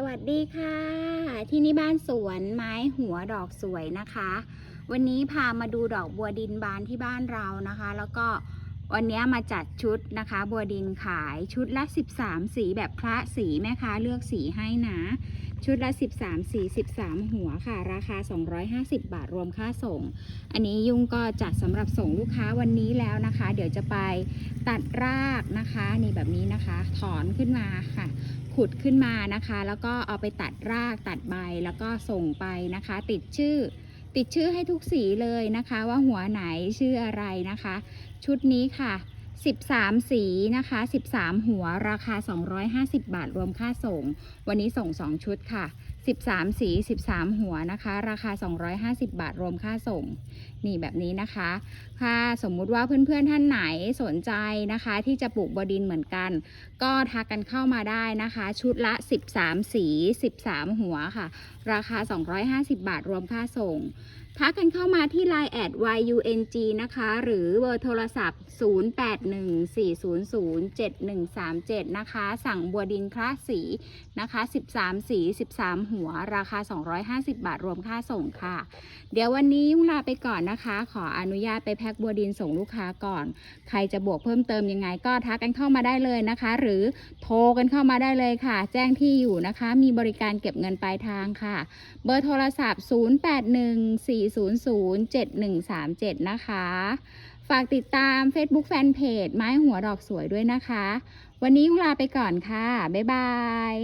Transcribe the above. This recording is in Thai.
สวัสดีค่ะ ที่นี่บ้านสวนไม้หัวดอกสวยนะคะ วันนี้พามาดูดอกบัวดินบานที่บ้านเรานะคะ แล้วก็วันนี้มาจัดชุดนะคะ บัวดินขายชุดละ 13 สีแบบพระสีแม่ค้าเลือกสีให้นะ ชุดละ 13 สี 13 หัวค่ะ ราคา 250 บาทรวมค่าส่ง อันนี้ยุ่งก็จัดสำหรับส่งลูกค้าวันนี้แล้วนะคะ เดี๋ยวจะไปตัดรากนะคะ นี่แบบนี้นะคะ ถอนขึ้นมาค่ะ ขุดขึ้นมานะคะ แล้วก็เอาไปตัดรากตัดใบแล้วก็ส่งไปนะคะ ติดชื่อ ติดชื่อให้ทุกสีเลยนะคะ ว่าหัวไหนชื่ออะไรนะคะ ชุดนี้ค่ะ 13 สีนะคะ 13 หัวราคา 250 บาทรวมค่าส่ง วันนี้ส่ง 2 ชุดค่ะ 13 สี 13 หัวนะคะ ราคา 250 บาทรวมค่าส่ง นี่แบบนี้นะคะถ้าสมมุติว่าเพื่อนๆท่านไหนสนใจนะคะ ที่จะปลูกบดินเหมือนกัน ก็ทักกันเข้ามาได้นะคะ ชุดละ 13 สี 13 หัวค่ะ ราคา 250 บาทรวมค่าส่ง ทักกันเข้ามาที่ Line แอด YUNG นะคะ หรือเบอร์โทรศัพท์ 0814007137 นะคะ สั่งบัวดินคลาสสีนะคะ 13 สี 13 หัวัวราคา 250 บาทรวมค่าส่งค่ะ เดี๋ยววันนี้ยุ่งลาไปก่อนนะคะ ขออนุญาตไปแพ็คบัวดินส่งลูกค้าก่อน ใครจะบวกเพิ่มเติมยังไงก็ทักกันเข้ามาได้เลยนะคะ หรือโทรกันเข้ามาได้เลยค่ะ แจ้งที่อยู่นะคะ มีบริการเก็บเงินปลายทางค่ะ เบอร์โทรศัพท์ 0814007137 นะคะ ฝากติดตาม Facebook Fanpage ไม้หัวดอกสวยด้วยนะคะ วันนี้ยุ่งลาไปก่อนค่ะ บ๊ายบาย